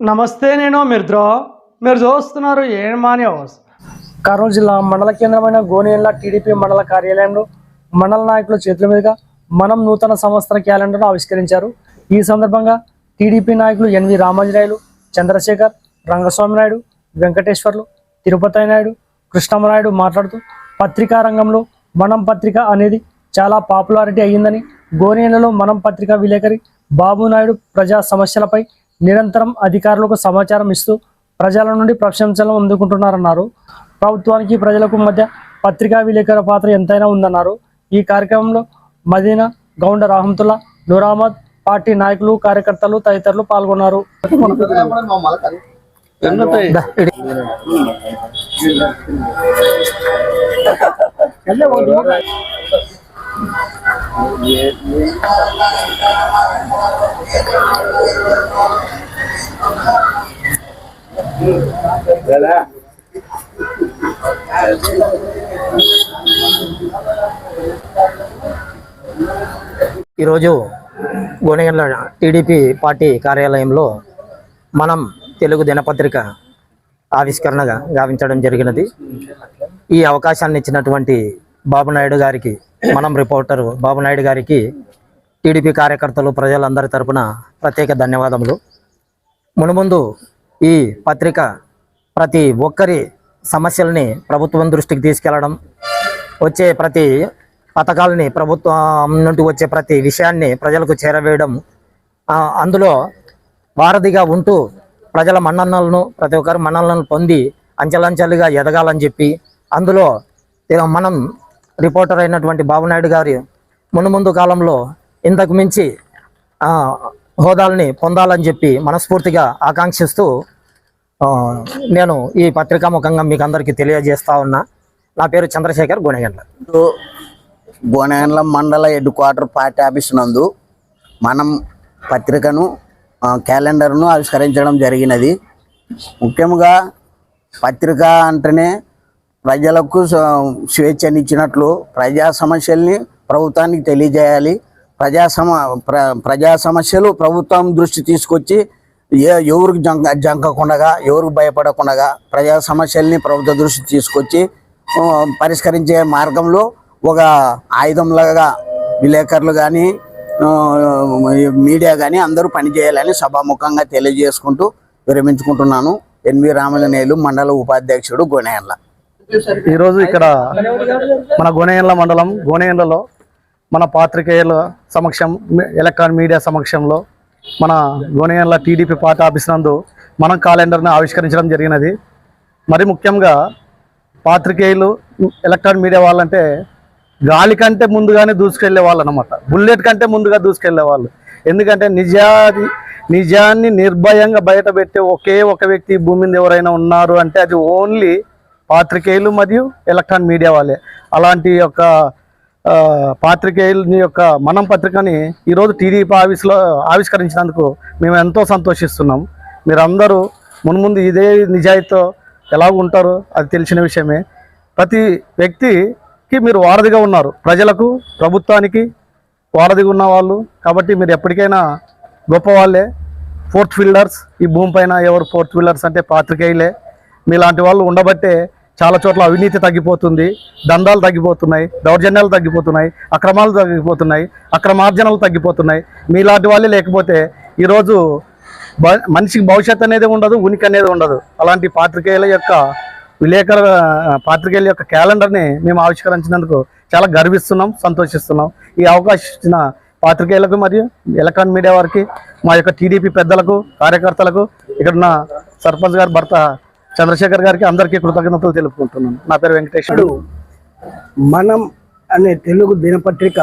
నమస్తే నేను మిర్ద్రో. మీరు చూస్తున్నారు ఏమాని హౌస్ కర్నూలు జిల్లా మండల కేంద్రమైన గోనేళ్ళ టీడీపీ మండల కార్యాలయంలో మండల నాయకుల చేతుల మీదుగా మనం నూతన సంవత్సర క్యాలెండర్ను ఆవిష్కరించారు. ఈ సందర్భంగా టీడీపీ నాయకులు ఎన్వి రామాంజనాయులు చంద్రశేఖర్ రంగస్వామి నాయుడు వెంకటేశ్వర్లు తిరుపతి నాయుడు కృష్ణమనాయుడు మాట్లాడుతూ పత్రికా రంగంలో మనం పత్రిక అనేది చాలా పాపులారిటీ అయ్యిందని గోనేళ్ళలో మనం పత్రిక విలేకరి బాబు నాయుడు ప్రజా సమస్యలపై నిరంతరం అధికారులకు సమాచారం ఇస్తూ ప్రజల నుండి ప్రశంసలు అందుకుంటున్నారన్నారు. ప్రభుత్వానికి ప్రజలకు మధ్య పత్రికా విలేకరుల పాత్ర ఎంతైనా ఉందన్నారు. ఈ కార్యక్రమంలో మదీనా గౌండ రాహంతుల్లా నూర్ అహ్మద్ పార్టీ నాయకులు కార్యకర్తలు తదితరులు పాల్గొన్నారు. ఈరోజు గోనెగండ్ల టీడీపీ పార్టీ కార్యాలయంలో మనం తెలుగు దినపత్రిక ఆవిష్కరణగా గావించడం జరిగినది. ఈ అవకాశాన్ని ఇచ్చినటువంటి బాబు నాయుడు గారికి మనం రిపోర్టరు బాబు నాయుడు గారికి టీడీపీ కార్యకర్తలు ప్రజలందరి తరపున ప్రత్యేక ధన్యవాదములు. మునుముందు ఈ పత్రిక ప్రతి ఒక్కరి సమస్యల్ని ప్రభుత్వం దృష్టికి తీసుకెళ్ళడం వచ్చే ప్రతి పథకాలని ప్రభుత్వం నుండి వచ్చే ప్రతి విషయాన్ని ప్రజలకు చేరవేయడం అందులో వారధిగా ఉంటూ ప్రజల మన్ననలను ప్రతి ఒక్కరు మన్ననలను పొంది అంచెలంచెలుగా ఎదగాలని చెప్పి అందులో మనం రిపోర్టర్ అయినటువంటి బాబునాయుడు గారి మునుముందు కాలంలో ఇంతకు మించి హోదాల్ని పొందాలని చెప్పి మనస్ఫూర్తిగా ఆకాంక్షిస్తూ నేను ఈ పత్రికా ముఖంగా మీకు అందరికీ తెలియజేస్తా ఉన్నా. నా పేరు చంద్రశేఖర్ గుణగండ్ల గోనెగండ్ల మండల హెడ్ క్వార్టర్ పార్టీ ఆఫీస్ నందు మనం పత్రికను క్యాలెండర్ను ఆవిష్కరించడం జరిగినది. ముఖ్యంగా పత్రిక అంటేనే ప్రజలకు స్వేచ్ఛనిచ్చినట్లు ప్రజా సమస్యల్ని ప్రభుత్వానికి తెలియజేయాలి. ప్రజా సమ ప్ర ప్రజా సమస్యలు ప్రభుత్వం దృష్టి తీసుకొచ్చి ఏ ఎవరికి జంక జంకకుండగా ఎవరికి భయపడకుండా ప్రజా సమస్యల్ని ప్రభుత్వ దృష్టి తీసుకొచ్చి పరిష్కరించే మార్గంలో ఒక ఆయుధంలాగా విలేకరులు కానీ మీడియా కానీ అందరూ పనిచేయాలని సభాముఖంగా తెలియజేసుకుంటూ విరమించుకుంటున్నాను. ఎన్వి రామలనేలు మండల ఉపాధ్యక్షుడు గోనేళ్ళ ఈరోజు ఇక్కడ మన గోనేయండ్ల మండలం గోనేయండ్లలో మన పాత్రికేయుల సమక్షం ఎలక్ట్రాన్ ఎలక్ట్రానిక్ మీడియా సమక్షంలో మన గోనేయండ్ల టీడీపీ పార్టీ ఆఫీస్ నందు మనం క్యాలెండర్ని ఆవిష్కరించడం జరిగినది. మరి ముఖ్యంగా పాత్రికేయులు ఎలక్ట్రానిక్ మీడియా వాళ్ళంటే గాలి కంటే ముందుగానే దూసుకెళ్ళే వాళ్ళు అనమాట బుల్లెట్ కంటే ముందుగా దూసుకెళ్ళే వాళ్ళు. ఎందుకంటే నిజాది నిజాన్ని నిర్భయంగా బయట పెట్టే ఒకే ఒక వ్యక్తి భూమి మీద ఎవరైనా ఉన్నారు అంటే అది ఓన్లీ పాత్రికేయులు మరియు ఎలక్ట్రానిక్ మీడియా వాళ్ళే. అలాంటి యొక్క పాత్రికేయుల యొక్క మనం పత్రికని ఈరోజు టీడీపీ ఆఫీస్లో ఆవిష్కరించినందుకు మేము ఎంతో సంతోషిస్తున్నాం. మీరందరూ మున్ముందు ఇదే నిజాయితీతో ఎలా ఉంటారో అది తెలిసిన విషయమే. ప్రతి వ్యక్తికి మీరు వారధిగా ఉన్నారు. ప్రజలకు ప్రభుత్వానికి వారధిగా ఉన్న వాళ్ళు. కాబట్టి మీరు ఎప్పటికైనా గొప్ప వాళ్ళే. ఫోర్త్ ఫీల్డర్స్ ఈ భూమి పైన ఎవరు ఫోర్త్ ఫీల్డర్స్ అంటే పాత్రికేయులే. మీలాంటి వాళ్ళు ఉండబట్టే చాలా చోట్ల అవినీతి తగ్గిపోతుంది దందాలు తగ్గిపోతున్నాయి దౌర్జన్యాలు తగ్గిపోతున్నాయి అక్రమాలు తగ్గిపోతున్నాయి అక్రమార్జనలు తగ్గిపోతున్నాయి. మీలాంటి వాళ్ళే లేకపోతే ఈరోజు మనిషికి భవిష్యత్తు అనేది ఉండదు ఉనికి అనేది ఉండదు. అలాంటి పాత్రికేయుల యొక్క విలేకరు పాత్రికేయుల యొక్క క్యాలెండర్ని మేము ఆవిష్కరించినందుకు చాలా గర్విస్తున్నాం సంతోషిస్తున్నాం. ఈ అవకాశం ఇచ్చిన పాత్రికేయులకు మరియు ఎలక్ట్రానిక్ మీడియా వారికి మా యొక్క టీడీపీ పెద్దలకు కార్యకర్తలకు ఇక్కడున్న సర్పంచ్ గారి భర్త చంద్రశేఖర్ గారికి అందరికీ కృతజ్ఞతలు తెలుపుకుంటున్నాను. నా పేరు వెంకటేశ్వరుడు మనం అనే తెలుగు దినపత్రిక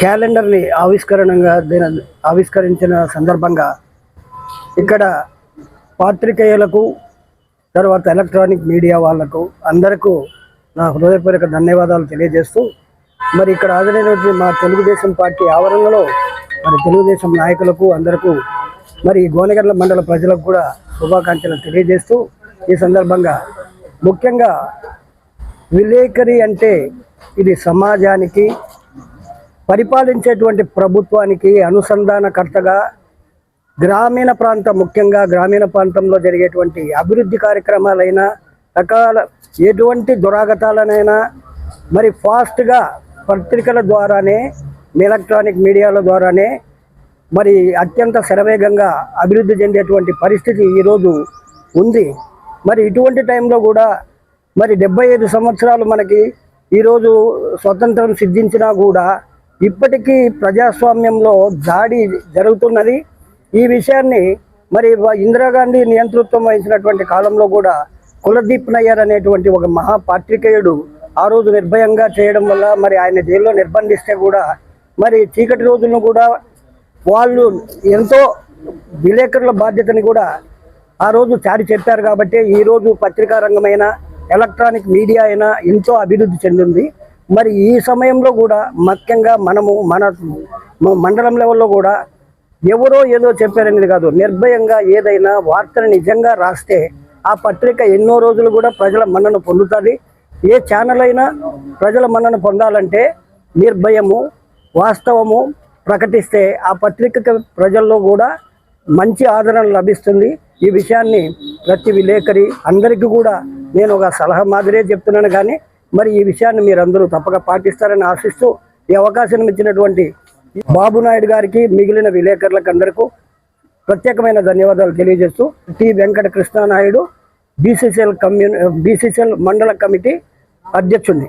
క్యాలెండర్ని ఆవిష్కరణంగా దిన ఆవిష్కరించిన సందర్భంగా ఇక్కడ పాత్రికేయులకు తర్వాత ఎలక్ట్రానిక్ మీడియా వాళ్ళకు అందరికీ నా హృదయపూర్వక ధన్యవాదాలు తెలియజేస్తూ మరి ఇక్కడ హాజరైనటువంటి మా తెలుగుదేశం పార్టీ ఆవరణలో మరి తెలుగుదేశం నాయకులకు అందరికీ మరి గోనెగర్ల మండల ప్రజలకు కూడా శుభాకాంక్షలు తెలియజేస్తూ ఈ సందర్భంగా ముఖ్యంగా విలేకరి అంటే ఇది సమాజానికి పరిపాలించేటువంటి ప్రభుత్వానికి అనుసంధానకర్తగా గ్రామీణ ప్రాంతం ముఖ్యంగా గ్రామీణ ప్రాంతంలో జరిగేటువంటి అభివృద్ధి కార్యక్రమాలైనా రకాల ఎటువంటి దురాగతాలనైనా మరి ఫాస్ట్గా పత్రికల ద్వారానే ఎలక్ట్రానిక్ మీడియాల ద్వారానే మరి అత్యంత శరవేగంగా అభివృద్ధి చెందేటువంటి పరిస్థితి ఈరోజు ఉంది. మరి ఇటువంటి టైంలో కూడా మరి డెబ్బై ఐదు సంవత్సరాలు మనకి ఈరోజు స్వతంత్రం సిద్ధించినా కూడా ఇప్పటికీ ప్రజాస్వామ్యంలో దాడి జరుగుతున్నది. ఈ విషయాన్ని మరి ఇందిరాగాంధీ నియంతృత్వం వహించినటువంటి కాలంలో కూడా కులదీప్ నయ్యర్ అనేటువంటి ఒక మహా పాత్రికేయుడు ఆ రోజు నిర్భయంగా చేయడం వల్ల మరి ఆయన జైల్లో నిర్బంధిస్తే కూడా మరి చీకటి రోజులను కూడా వాళ్ళు ఎంతో విలేకరుల బాధ్యతని కూడా ఆ రోజు చాటి చెప్పారు కాబట్టి ఈ రోజు పత్రికా రంగమైన ఎలక్ట్రానిక్ మీడియా అయినా ఎంతో అభివృద్ధి చెందింది. మరి ఈ సమయంలో కూడా ముఖ్యంగా మనము మన మండలం లెవెల్లో కూడా ఎవరో ఏదో చెప్పారనేది కాదు. నిర్భయంగా ఏదైనా వార్తను నిజంగా రాస్తే ఆ పత్రిక ఎన్నో రోజులు కూడా ప్రజల మన్నను పొందుతుంది. ఏ ఛానల్ అయినా ప్రజల మన్నను పొందాలంటే నిర్భయము వాస్తవము ప్రకటిస్తే ఆ పత్రికకి ప్రజల్లో కూడా మంచి ఆదరణ లభిస్తుంది. ఈ విషయాన్ని ప్రతి విలేకరి అందరికీ కూడా నేను ఒక సలహా మాదిరే చెప్తున్నాను కానీ మరి ఈ విషయాన్ని మీరందరూ తప్పక పాటిస్తారని ఆశిస్తూ ఈ అవకాశం ఇచ్చినటువంటి బాబు నాయుడు గారికి మిగిలిన విలేకరులకు అందరికీ ప్రత్యేకమైన ధన్యవాదాలు తెలియజేస్తూ టి. వెంకట కృష్ణానాయుడు బీసీసీఎల్ కమ్యూని బీసీసీఎల్ మండల కమిటీ అధ్యక్షుడిని